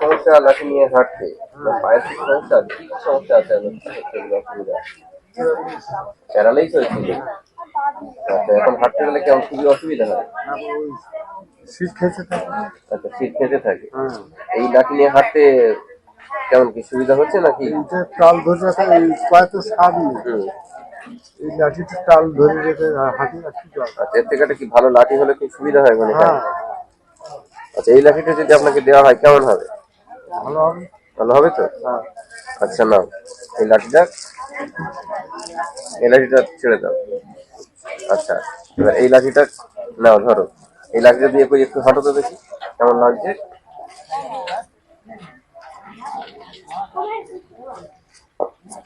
সমস্যা লাঠি নিয়ে হাঁটতে। পায়ের কি সমস্যা? কি সমস্যা আছে? অসুবিধা প্যারালাইজ হয়েছিল আচ্ছা এখন হাঁটতে গেলে কেমন খুবই অসুবিধা হয়? শীত খেতে থাকে আচ্ছা শীত খেতে থাকে। হ্যাঁ। এই লাঠি নিয়ে হাঁটতে কেমন কি সুবিধা হচ্ছে নাকি? টাল ধরে রাখা এই পায়ে তো সার নেই। এই লাঠিতে টাল ধরে রেখে হাঁটি রাখতে আচ্ছা এর থেকে একটা কি ভালো লাঠি হলে খুব সুবিধা হয় মানে আচ্ছা এই লাঠিটা যদি আপনাকে দেওয়া হয় কেমন হবে? ভালো হবে? ভালো হবে তো? হ্যাঁ। আচ্ছা নাও। এই লাঠিটা এই লাঠিটা ছেড়ে দাও। আচ্ছা এবার এই লাঠিটা নাও ধরো। এই লাঠিটা দিয়ে কই একটু হাঁটো তো দেখি কেমন লাগছে?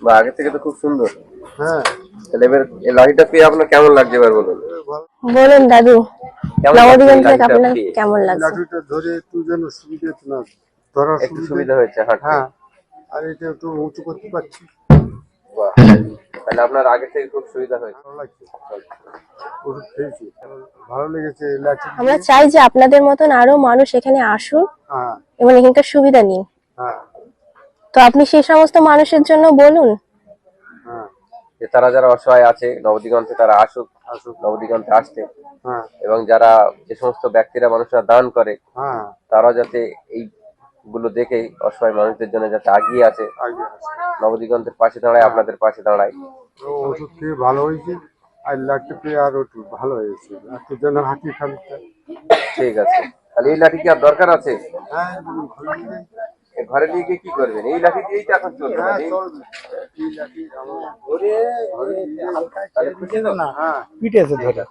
বা আগে থেকে তো খুব সুন্দর। হ্যাঁ। তাহলে এবার এই লাঠিটা পেয়ে আপনার কেমন লাগছে এবার বলুন? বলুন দাদু কেমন লাগছে কেমন লাগছে? লাঠিটা ধরে একটু যেন সুবিধা না। ধরার একটু সুবিধা হয়েছে হাঁটতে। হ্যাঁ আর এটা একটু উঁচু করতে পারছি। বাহ। তাহলে আপনার আগে থেকে খুব সুবিধা হয়েছে। ভালো লাগছে। ওষুধ খেয়েছি। ভালো লেগেছে আমরা চাই যে আপনাদের মতন আরও মানুষ এখানে আসুন হ্যাঁ। এবং এখানকার সুবিধা নিন হ্যাঁ। তো আপনি সেই সমস্ত মানুষের জন্য বলুন। হ্যাঁ। যে তারা যারা অসহায় আছে নবদিগন্তে তারা আসুক আসুক। নবদিগন্তে আসতে। হ্যাঁ। এবং যারা যে সমস্ত ব্যক্তিরা মানুষরা দান করে হ্যাঁ। তারা যাতে এইগুলো দেখে অসহায় মানুষদের জন্য যাতে আগিয়ে আছে। নবদিগন্তের পাশে দাঁড়ায় আপনাদের পাশে দাঁড়ায়। ওষুধ খেয়ে ভালো হয়েছে। আর লাঠি পেয়ে আরও একটু ভালো হয়েছে। একটু যেন হাঁটি খানিকটা ঠিক আছে। তাহলে এই লাঠি কি আর দরকার আছে? হ্যাঁ ঘরে নিয়ে গিয়ে কি করবেন? এই লাঠি দিয়েই তো এখন চলবে? হ্যাঁ পিঠেছে ধরে।